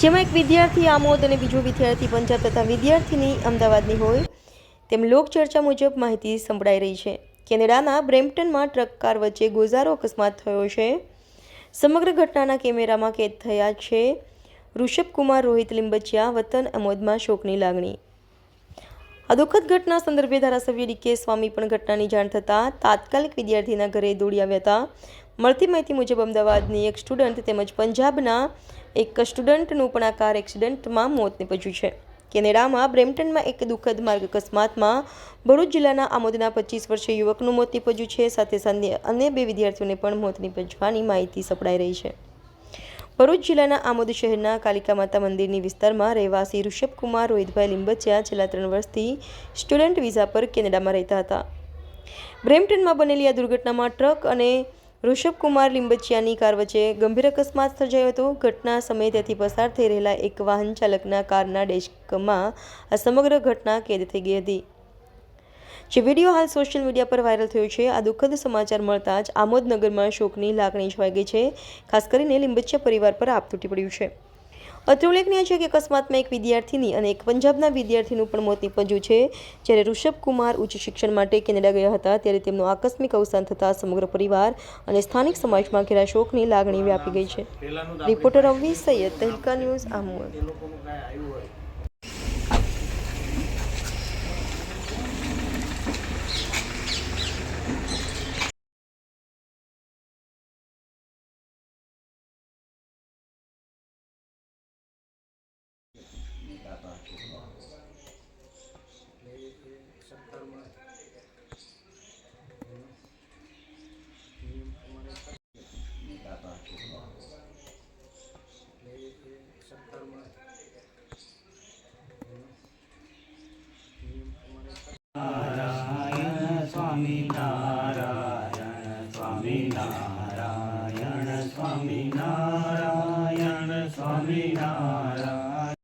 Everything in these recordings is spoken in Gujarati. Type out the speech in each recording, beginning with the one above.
જેમાં એક વિદ્યાર્થી આમોદ અને બીજો વિદ્યાર્થી પંજાબ તથા વિદ્યાર્થીની અમદાવાદની હોય તેમ લોકચર્ચા મુજબ માહિતી સંભળાઈ રહી છે. કેનેડાના બ્રેમ્પટનમાં ટ્રક કાર વચ્ચે ગોઝારો અકસ્માત થયો છે. સમગ્ર ઘટનાના કેમેરામાં કેદ થયા છે. ઋષભકુમાર રોહિત લિંબચિયા, વતન અમોદમાં શોકની લાગણી. આ દુઃખદ ઘટના સંદર્ભે ધારાસભ્ય ડીકે સ્વામી પણ ઘટનાની જાણ થતાં તાત્કાલિક વિદ્યાર્થીના ઘરે દોડી આવ્યા હતા. મળતી માહિતી મુજબ અમદાવાદની એક સ્ટુડન્ટ તેમજ પંજાબના એક સ્ટુડન્ટનું પણ આ કાર એક્સિડન્ટમાં મોત નીપજ્યું છે. કેનેડામાં બ્રેમ્પટનમાં એક દુઃખદ માર્ગ અકસ્માતમાં ભરૂચ જિલ્લાના આમોદના પચીસ વર્ષીય યુવકનું મોત નીપજ્યું છે. સાથે અન્ય બે વિદ્યાર્થીઓને પણ મોત નીપજવાની માહિતી સપડાઈ રહી છે. ભરૂચ જિલ્લાના આમોદ શહેરના કાલિકા માતા મંદિરની વિસ્તારમાં રહેવાસી ઋષભકુમાર રોહિતભાઈ લીંબચિયા છેલ્લા ત્રણ વર્ષથી સ્ટુડન્ટ વિઝા પર કેનેડામાં રહેતા હતા. બ્રેમ્પટનમાં બનેલી આ દુર્ઘટનામાં ટ્રક અને ઋષભકુમાર લીંબચિયાની કાર વચ્ચે ગંભીર અકસ્માત સર્જાયો હતો. ઘટના સમયે ત્યાંથી પસાર થઈ રહેલા એક વાહન ચાલકના કારના ડેસ્કમાં આ સમગ્ર ઘટના કેદ થઈ ગઈ હતી. જે વીડિયો હાલ સોશિયલ મીડિયા પર વાયરલ થયો છે આ દુઃખદ સમાચાર મળતા જ આમોદનગરમાં શોકની લાગણી છવાઈ ગઈ છે ખાસ કરીને લીંબચિયા પરિવાર પર આપ તૂટી પડ્યું છે. અત્રે ઉલ્લેખનીય છે કે અકસ્માતમાં એક વિદ્યાર્થીની અને એક પંજાબના વિદ્યાર્થીનું પણ મોત નિપજ્યું છે. જ્યારે ઋષભ કુમાર ઉચ્ચ શિક્ષણ માટે કેનેડા ગયા હતા ત્યારે તેમનું આકસ્મિક અવસાન થતાં સમગ્ર પરિવાર અને સ્થાનિક સમાજમાં ઘેરા શોકની લાગણી વ્યાપી ગઈ છે. રિપોર્ટર અવવી Syed Tehelka news Amod. Swaminarayan Swaminarayan Swaminarayan Swaminarayan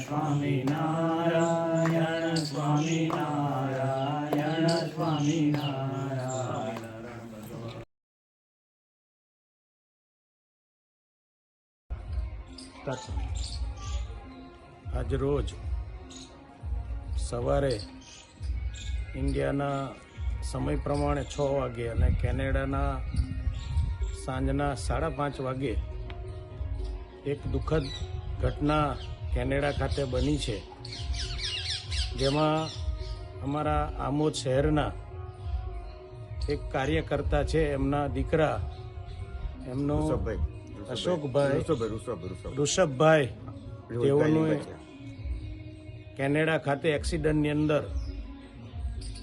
Swaminarayan Swaminarayan Swaminarayan. આજ રોજ સવારે ઇન્ડિયાના સમય પ્રમાણે છ વાગે અને કેનેડાના સાંજના સાડા પાંચ વાગે એક દુઃખદ ઘટના કેનેડા ખાતે બની છે. જેમાં અમારા આમોદ શહેરના એક કાર્યકર્તા છે એમના દીકરા એમનો અશોકભાઈ ઋષભભાઈ તેઓનું કેનેડા ખાતે એક્સિડન્ટની અંદર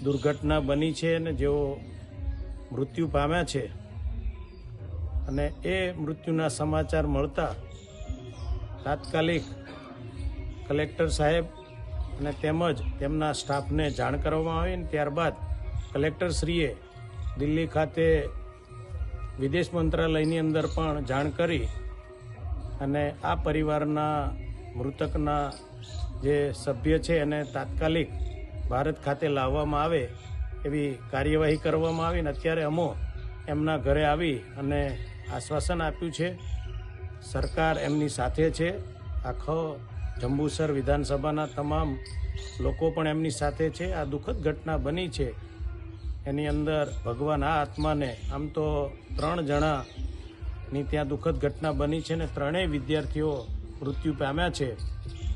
દુર્ઘટના બની છે અને જેઓ મૃત્યુ પામ્યા છે અને એ મૃત્યુના સમાચાર મળતા તાત્કાલિક કલેક્ટર સાહેબ અને તેમજ તેમના સ્ટાફને જાણ કરવામાં આવી અને ત્યારબાદ કલેક્ટરશ્રીએ દિલ્હી ખાતે વિદેશ મંત્રાલયની અંદર પણ જાણ કરી અને આ પરિવારના મૃતકના જે સભ્ય છે એને તાત્કાલિક ભારત ખાતે લાવવામાં આવે એવી કાર્યવાહી કરવામાં આવી ને અત્યારે અમો એમના ઘરે આવી અને આશ્વાસન આપ્યું છે. સરકાર એમની સાથે છે. આખો જંબુસર વિધાનસભાના તમામ લોકો પણ એમની સાથે છે. આ દુઃખદ ઘટના બની છે. એની અંદર ભગવાન આ આત્માને આમ તો ત્રણ જણાની ત્યાં દુઃખદ ઘટના બની છે ને ત્રણેય વિદ્યાર્થીઓ મૃત્યુ પામ્યા છે.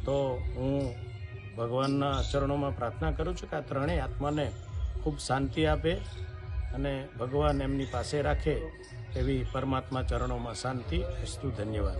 તો હું ભગવાનના ચરણોમાં પ્રાર્થના કરું છું કે આ ત્રણેય આત્માને ખૂબ શાંતિ આપે અને ભગવાન એમની પાસે રાખે એવી પરમાત્મા ચરણોમાં શાંતિ. અસ્તુ ધન્યવાદ.